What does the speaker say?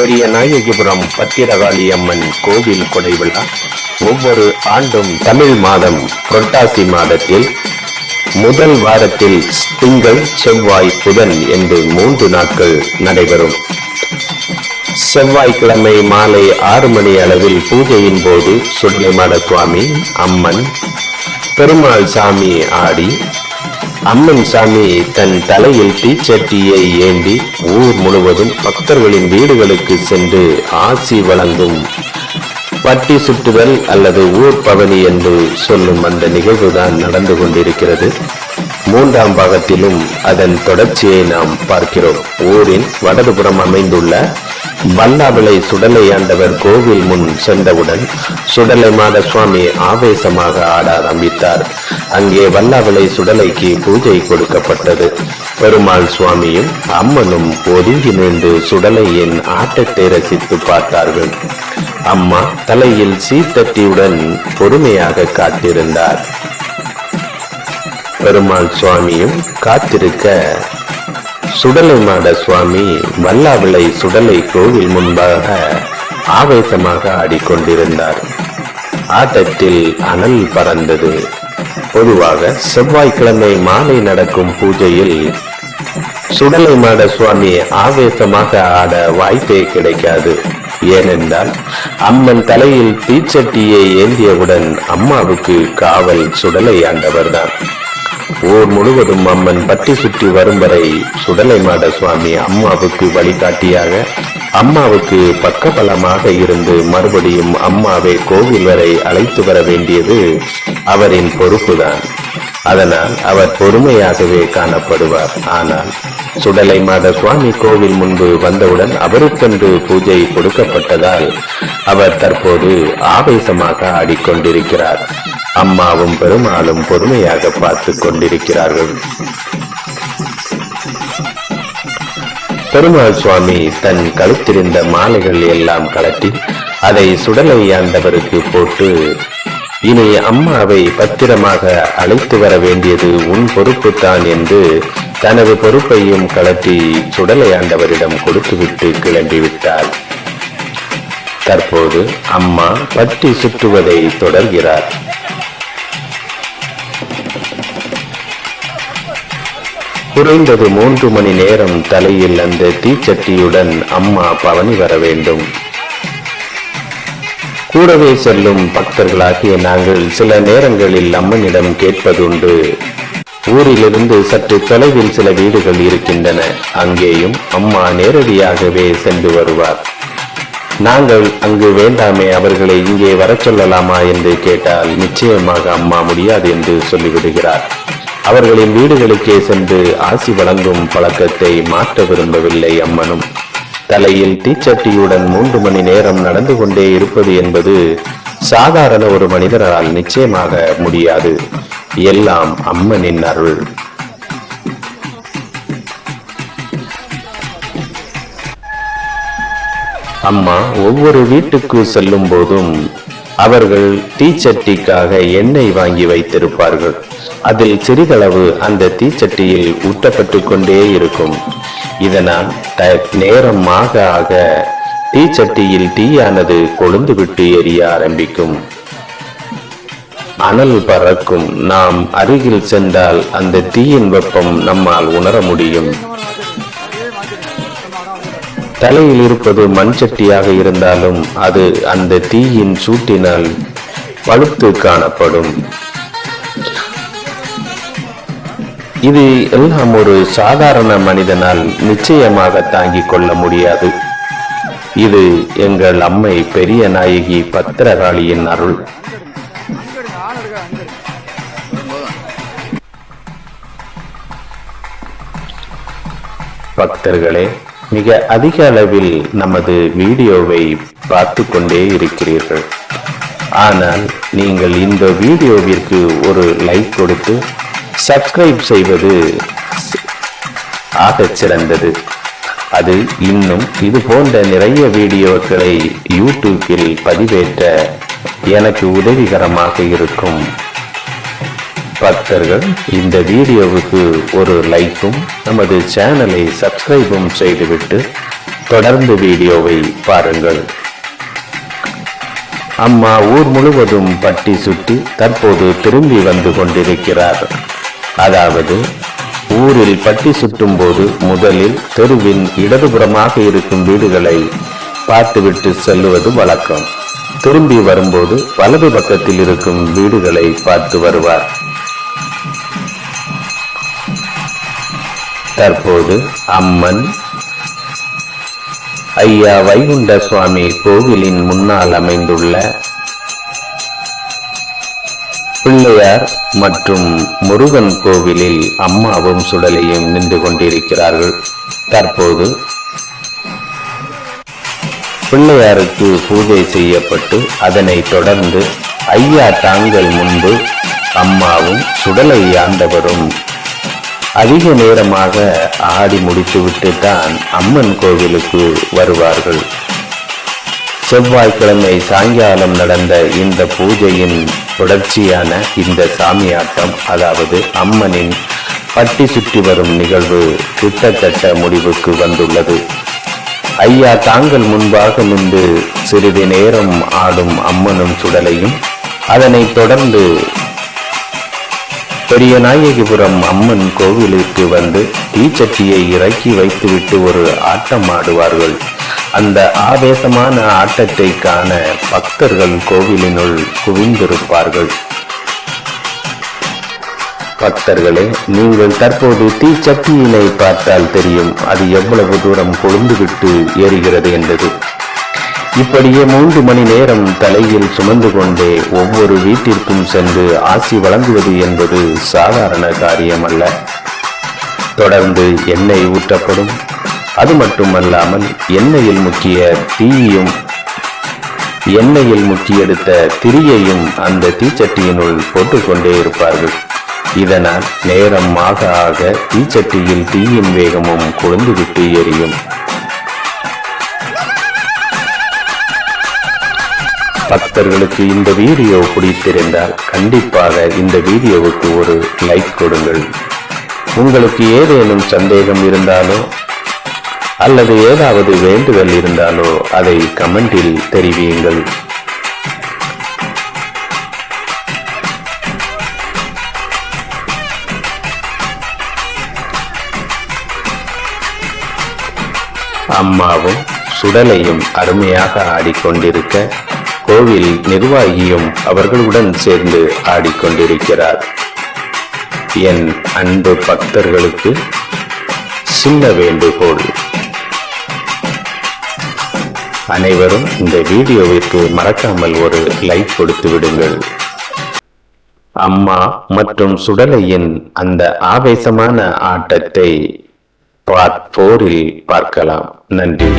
பெரிய நாயகிபுரம் பத்திரகாளி அம்மன் கோவில் கொடை விழா ஒவ்வொரு ஆண்டும் தமிழ் மாதம் புரட்டாசி மாதத்தில் முதல் வாரத்தில் திங்கள் செவ்வாய் புதன் என்று மூன்று நாட்கள் நடைபெறும். செவ்வாய்க்கிழமை மாலை ஆறு மணி அளவில் பூஜையின் போது சுடலைமாட சுவாமி அம்மன் பெருமாள் சாமி ஆடி அம்மன் சாமி தன் தலையில் தீச்சட்டியை ஏந்தி ஊர் முழுவதும் பக்தர்களின் வீடுகளுக்கு சென்று ஆசி வழங்கும். பட்டி சுட்டுதல் அல்லது ஊர் பவனி என்று சொல்லும் அந்த நிகழ்வுதான் நடந்து கொண்டிருக்கிறது. மூன்றாம் பாகத்திலும் அதன் தொடர்ச்சியை நாம் பார்க்கிறோம். ஊரின் வடதுபுறம் அமைந்துள்ள வல்லாவிளை சுடலை ஆண்டவர் கோவில் முன் சென்றவுடன் சுடலை மாத சுவாமி ஆவேசமாக ஆட ஆரம்பித்தார். அங்கே வல்லாவிளை சுடலைக்கு பூஜை கொடுக்கப்பட்டது. பெருமாள் சுவாமியும் அம்மனும் ஒதுங்கி நின்று சுடலையின் ஆட்டத்தை ரசித்து பார்த்தார்கள். அம்மா தலையில் சீத்தட்டியுடன் பொறுமையாக காத்திருந்தார். பெருமாள் சுவாமியும் காத்திருக்க சுடலை மாட சுவாமி வல்லாவிளை சுடலை கோவில் முன்பாக ஆவேசமாக ஆடிக்கொண்டிருந்தார். ஆட்டத்தில் அனல் பறந்தது. பொதுவாக செவ்வாய்க்கிழமை மாலை நடக்கும் பூஜையில் சுடலை மாட சுவாமி ஆவேசமாக ஆட வாய்ப்பே கிடைக்காது. ஏனென்றால் அம்மன் தலையில் தீச்சட்டியை ஏந்தியவுடன் அம்மாவுக்கு காவல் சுடலை ஆண்டவர்தான் ஊர் முழுவதும் அம்மன் பட்டி சுற்றி வரும் வரை சுடலை மாட சுவாமி அம்மாவுக்கு வழிகாட்டியாக அம்மாவுக்கு பக்கபலமாக இருந்து மறுபடியும் அம்மாவை கோவில் வரை அழைத்து வர வேண்டியது அவரின் பொறுப்புதான். அதனால் அவர் பொறுமையாகவே காணப்படுவார். ஆனால் சுடலை மாத சுவாமி கோவில் முன்பு வந்தவுடன் அவருக்கென்று பூஜை கொடுக்கப்பட்டதால் அவர் தற்போது ஆவேசமாக ஆடிக்கொண்டிருக்கிறார். அம்மாவும் பெருமாளும் பொறுமையாக பார்த்து கொண்டிருக்கிறார்கள். பெருமாள் சுவாமி தன் கழுத்திருந்த மாலைகள் எல்லாம் கலட்டி அதை சுடலை ஆண்டவருக்கு போட்டு இனி அம்மாவை பத்திரமாக அழைத்து வர வேண்டியது உன் பொறுப்புத்தான் என்று தனது பொறுப்பையும் கலட்டி சுடலை ஆண்டவரிடம் கொடுத்துவிட்டு கிளம்பிவிட்டார் தற்போது அம்மா பட்டி சுற்றுவதை தொடர்கிறார். குறைந்தது மூன்று மணி நேரம் தலையில் அந்த தீச்சட்டியுடன் அம்மா பவனி வர வேண்டும். கூடவே செல்லும் பக்தர்களாகிய நாங்கள் சில நேரங்களில் அம்மனிடம் கேட்பதுண்டு. ஊரிலிருந்து சற்று தொலைவில் சில வீடுகள் இருக்கின்றன. அங்கேயும் அம்மா நேரடியாகவே சென்று வருவார். நாங்கள் அங்கு வேண்டாமே அவர்களை இங்கே வரச் சொல்லலாமா என்று கேட்டால் நிச்சயமாக அம்மா முடியாது என்று சொல்லிவிடுகிறார். அவர்களின் வீடுகளுக்கே சென்று ஆசி வழங்கும் பழக்கத்தை மாற்ற விரும்பவில்லை அம்மனும். தலையில் தீச்சட்டியுடன் மூன்று மணி நேரம் நடந்து கொண்டே இருப்பது என்பது சாதாரண ஒரு மனிதரால் நிச்சயமாக முடியாது. எல்லாம் அம்மனின் அருள். அம்மா ஒவ்வொரு வீட்டுக்கு செல்லும் போதும் அவர்கள் தீச்சட்டிக்காக எண்ணெய் வாங்கி வைத்திருப்பார்கள். அதில் சிறிதளவு அந்த தீச்சட்டியில் ஊட்டப்பட்டு கொண்டே இருக்கும். இதனால் த நேரம் ஆக ஆக தீச்சட்டியில் தீயானது கொழுந்து விட்டு எரிய ஆரம்பிக்கும். அனல் பறக்கும். நாம் அருகில் சென்றால் அந்த தீயின் வெப்பம் நம்மால் உணர முடியும். தலையில் இருப்பது மண் சட்டியாக இருந்தாலும் அது அந்த தீயின் சூட்டினால் பழுத்து காணப்படும். இது எல்லாம் ஒரு சாதாரண மனிதனால் நிச்சயமாக தாங்கிக் கொள்ள முடியாது. இது எங்கள் அம்மை பெரிய நாயகி பத்திரகாளியின் அருள். பக்தர்களே மிக அதிக அளவில் நமது வீடியோவை பார்த்து கொண்டே இருக்கிறீர்கள். ஆனால் நீங்கள் இந்த வீடியோவிற்கு ஒரு லைக் கொடுத்து சப்ஸ்கிரைப் செய்வது ஆகச் சிறந்தது. அது இன்னும் இது போன்ற நிறைய வீடியோக்களை யூடியூப்பில் பதிவேற்ற எனக்கு உதவிகரமாக இருக்கும். பக்தர்கள் இந்த வீடியோவுக்கு ஒரு லைக்கும் நமது சேனலை சப்ஸ்கிரைபும் செய்துவிட்டு தொடர்ந்து வீடியோவை பாருங்கள். அம்மா ஊர் முழுவதும் பட்டி சுற்றி தற்போது திரும்பி வந்து கொண்டிருக்கிறார். அதாவது ஊரில் பட்டி சுற்றும் போது முதலில் தெருவின் இடதுபுறமாக இருக்கும் வீடுகளை பார்த்துவிட்டு செல்லுவது வழக்கம். திரும்பி வரும்போது வலது பக்கத்தில் இருக்கும் வீடுகளை பார்த்து வருவார். தற்போது அம்மன் ஐயா வைகுண்ட சுவாமி கோவிலின் முன்னால் அமைந்துள்ள பிள்ளையார் மற்றும் முருகன் கோவிலில் அம்மாவும் சுடலையும் நின்று கொண்டிருக்கிறார்கள். தற்போது பிள்ளையாருக்கு பூஜை செய்யப்பட்டு அதனை தொடர்ந்து ஐயா தாங்கள் முன்பு அம்மாவும் சுடலை ஆண்டவரும் அதிக நேரமாக ஆடி முடித்துவிட்டு தான் அம்மன் கோவிலுக்கு வருவார்கள். செவ்வாய்க்கிழமை சாயங்காலம் நடந்த இந்த பூஜையின் தொடர்ச்சியான இந்த சாமியாட்டம் அதாவது அம்மனின் பட்டி சுற்றி வரும் நிகழ்வு கிட்டத்தட்ட முடிவுக்கு வந்துள்ளது. ஐயா தாங்கள் முன்பாக நின்று சிறிது நேரம் ஆடும் அம்மனும் சுடலையும் அதனைத் தொடர்ந்து பெரிய நாயகிபுரம் அம்மன் கோவிலுக்கு வந்து தீச்சட்டியை இறக்கி வைத்துவிட்டு ஒரு ஆட்டம் ஆடுவார்கள். அந்த ஆவேசமான ஆட்டத்தை காண பக்தர்கள் கோவிலினுள் குவிந்திருப்பார்கள். பக்தர்களே நீங்கள் தற்போது தீச்சட்டியினை பார்த்தால் தெரியும். அது எவ்வளவு தூரம் கொழுந்துவிட்டு ஏறுகிறது என்பது. இப்படியே மூன்று மணி நேரம் தலையில் சுமந்து கொண்டே ஒவ்வொரு வீட்டிற்கும் சென்று ஆசி வழங்குவது என்பது சாதாரண காரியம் அல்ல தொடர்ந்து எண்ணெய் ஊற்றப்படும். அது மட்டுமல்லாமல் எண்ணெயில் முக்கிய தீயும் எண்ணெயில் முக்கியெடுத்த திரியையும் அந்த தீச்சட்டியினுள் போட்டுக்கொண்டே இருப்பார்கள். இதனால் நேரம் ஆக ஆக தீச்சட்டியில் தீயின் வேகமும் கொழுந்துவிட்டு எரியும். பக்தர்களுக்கு இந்த வீடியோ பிடித்திருந்தால் கண்டிப்பாக இந்த வீடியோவுக்கு ஒரு லைக் கொடுங்கள். உங்களுக்கு ஏதேனும் சந்தேகம் இருந்தாலோ அல்லது ஏதாவது வேண்டுதல் இருந்தாலோ அதை கமெண்டில் தெரிவியுங்கள். அம்மாவும் சுடலையும் அருமையாக ஆடிக்கொண்டிருக்க கோவில் நிர்வாகியும் அவர்களுடன் சேர்ந்து ஆடிக்கொண்டிருக்கிறார். என் அன்பு பக்தர்களுக்கு சின்ன வேண்டுகோள். அனைவரும் இந்த வீடியோவிற்கு மறக்காமல் ஒரு லைக் கொடுத்து விடுங்கள். அம்மா மற்றும் சுடலையின் அந்த ஆவேசமான ஆட்டத்தை பார்ட் போரில் பார்க்கலாம். நன்றி.